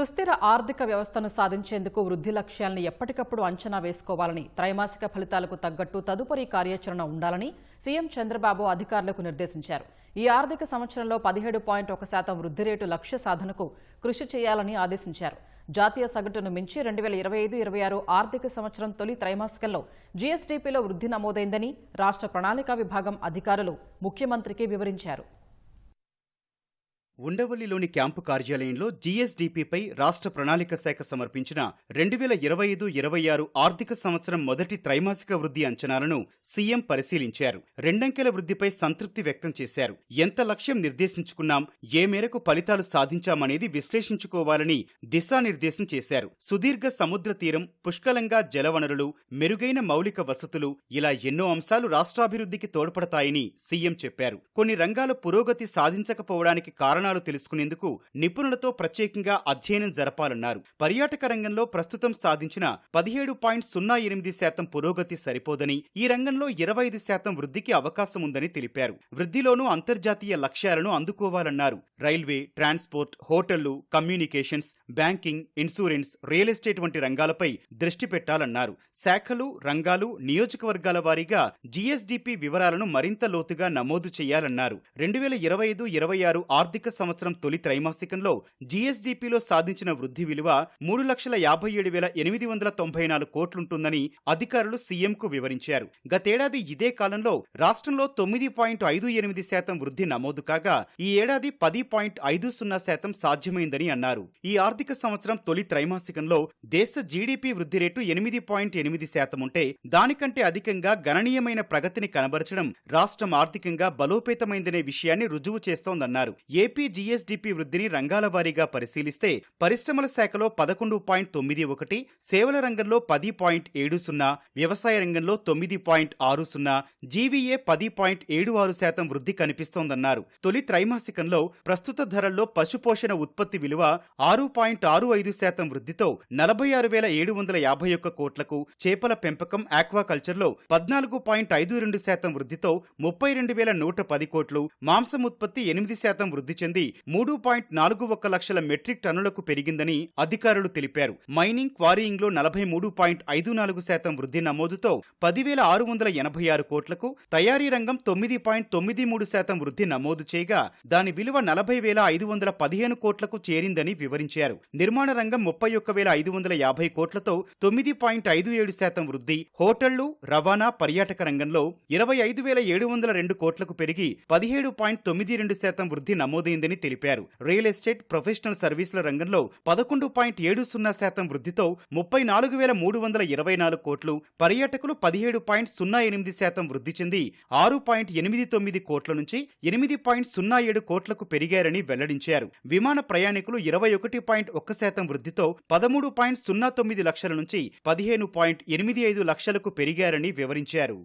సుస్థిర ఆర్థిక వ్యవస్థను సాధించేందుకు వృద్ధి లక్ష్యాలను ఎప్పటికప్పుడు అంచనా వేసుకోవాలని త్రైమాసిక ఫలితాలకు తగ్గట్టు తదుపరి కార్యాచరణ ఉండాలని సీఎం చంద్రబాబు అధికారులకు నిర్దేశించారు. ఈ ఆర్థిక సంవత్సరంలో పదిహేడు పాయింట్ ఒక శాతం వృద్ధి రేటు లక్ష్య సాధనకు కృషి చేయాలని ఆదేశించారు. జాతీయ సగటును మించి రెండు వేల ఇరవై ఐదు ఇరవై ఆరు ఆర్థిక సంవత్సరం తొలి త్రైమాసికంలో జీఎస్డీపీలో వృద్ధి నమోదైందని రాష్ట్ర ప్రణాళికా విభాగం అధికారులు ముఖ్యమంత్రికి వివరించారు. ఉండవల్లిలోని క్యాంపు కార్యాలయంలో జీఎస్డీపీపై రాష్ట్ర ప్రణాళిక శాఖ సమర్పించిన రెండు వేల ఇరవై ఐదు ఇరవై ఆరు ఆర్థిక సంవత్సరం మొదటి త్రైమాసిక వృద్ధి అంచనాలను సీఎం పరిశీలించారు. రెండంకెల వృద్ధిపై సంతృప్తి వ్యక్తం చేశారు. ఎంత లక్ష్యం నిర్దేశించుకున్నాం ఏ మేరకు ఫలితాలు సాధించామనేది విశ్లేషించుకోవాలని దిశానిర్దేశం చేశారు. సుదీర్ఘ సముద్ర తీరం పుష్కలంగా జలవనరులు మెరుగైన మౌలిక వసతులు ఇలా ఎన్నో అంశాలు రాష్ట్రాభివృద్ధికి తోడ్పడతాయని సీఎం చెప్పారు. కొన్ని రంగాల పురోగతి సాధించకపోవడానికి కారణాలు తెలుసుకునేందుకు నిపుణులతో ప్రత్యేకంగా అధ్యయనం జరపాలన్నారు. పర్యాటక రంగంలో ప్రస్తుతం సాధించిన పదిహేడు పాయింట్ సున్నా ఎనిమిది శాతం పురోగతి సరిపోదని ఈ రంగంలో ఇరవై ఐదు శాతం వృద్ధికి అవకాశం ఉందని తెలిపారు. వృద్ధిలోనూ అంతర్జాతీయ లక్ష్యాలను అందుకోవాలన్నారు. రైల్వే ట్రాన్స్పోర్ట్ హోటళ్ళు communications banking insurance real estate వంటి రంగాలపై దృష్టి పెట్టాలన్నారు. శాఖలు రంగాలు నియోజకవర్గాల వారీగా జీఎస్డీపీ వివరాలను మరింత లోతుగా నమోదు చేయాలన్నారు. రెండు వేల ఇరవై ఐదు ఇరవై ఆరు ఆర్థిక సంవత్సరం తొలి త్రైమాసికంలో జీఎస్డీపీలో సాధించిన వృద్ధి విలువ మూడు లక్షల యాభై ఏడు వేల ఎనిమిది వందల తొంభై నాలుగు కోట్లుంటుందని అధికారులు సీఎంకు వివరించారు. గతేడాది ఇదే కాలంలో రాష్ట్రంలో తొమ్మిది పాయింట్ ఐదు ఎనిమిది శాతం వృద్ధి నమోదు కాగా ఈ ఏడాది పది పాయింట్ ఐదు సున్నా శాతం సాధ్యమైందని అన్నారు. ఈ ఆర్థిక సంవత్సరం తొలి త్రైమాసికంలో దేశ జీడీపీ వృద్ధి రేటు ఎనిమిది పాయింట్ ఎనిమిది శాతం ఉంటే దానికంటే అధికంగా గణనీయమైన ప్రగతిని కనబరచడం రాష్ట్రం ఆర్థికంగా బలోపేతమైందనే విషయాన్ని రుజువు చేస్తోందన్నారు. ఏపీ జీఎస్డీపీ వృద్ధిని రంగాల వారీగా పరిశీలిస్తే పరిశ్రమల శాఖలో పదకొండు పాయింట్ తొమ్మిది ఒకటి సేవల రంగంలో పది పాయింట్ ఏడు సున్నా వ్యవసాయ రంగంలో తొమ్మిది పాయింట్ ఆరు సున్నా జీవీఏ పది పాయింట్ ఏడు ఆరు శాతం వృద్ధి కనిపిస్తోందన్నారు. తొలి త్రైమాసికంలో ప్రస్తుత ధరల్లో పశుపోషణ ఉత్పత్తి విలువ ఆరు పాయింట్ ఆరు ఐదు శాతం వృద్ధితో నలభై ఆరు వేల ఏడు వందల యాభై ఒక్క కోట్లకు చేపల పెంపకం ఆక్వాకల్చర్లో పద్నాలుగు పాయింట్ ఐదు రెండు శాతం వృద్ధితో ముప్పై రెండు వేల నూట పది కోట్లు మాంసం ఉత్పత్తి ఎనిమిది శాతం వృద్ధి చెంది మూడు పాయింట్ నాలుగు ఒక్క లక్షల మెట్రిక్ టన్నులకు పెరిగిందని అధికారులు తెలిపారు. మైనింగ్ క్వారీయింగ్లో నలభై మూడు పాయింట్ ఐదు నాలుగు శాతం వృద్ధి నమోదుతో పదివేల ఆరు వందల ఎనభై ఆరు కోట్లకు తయారీ రంగం తొమ్మిది పాయింట్ తొమ్మిది మూడు శాతం వృద్ధి నమోదు చేయగా దాని విలువ నలభై వేల ఐదు వందల పదిహేను కోట్లకు చేరిందని వివరించారు. నిర్మాణ రంగం ముప్పై ఒక్క వేల ఐదు వందల యాభై కోట్లతో తొమ్మిది పాయింట్ ఐదు ఏడు శాతం వృద్ధి. హోటళ్ళు రవాణా పర్యాటక రంగంలో ఇరవై ఐదు వేల ఏడు వందల రెండు కోట్లకు పెరిగి పదిహేడు పాయింట్ తొమ్మిది రెండు శాతం వృద్ధి నమోదైందని తెలిపారు. రియల్ ఎస్టేట్ ప్రొఫెషనల్ సర్వీసుల రంగంలో పదకొండు పాయింట్ ఏడు సున్నా శాతం వృద్ధితో ముప్పై నాలుగు వేల మూడు వందల ఇరవై నాలుగు కోట్లు పర్యాటకులు పదిహేడు పాయింట్ సున్నా ఎనిమిది శాతం వృద్ధి చెంది ఆరు పాయింట్ ఎనిమిది తొమ్మిది కోట్ల నుంచి ఎనిమిది పాయింట్ సున్నా ఏడు కోట్లకు పెరిగారని వెల్లడించారు. విమాన ప్రయాణికులు ఇరవై ఒకటి పాయింట్ ఒక్క శాతం వృద్ధితో పదమూడు పాయింట్ సున్నా తొమ్మిది లక్షల నుంచి పదిహేను పాయింట్ ఎనిమిది ఐదు లక్షలకు పెరిగారని వివరించారు.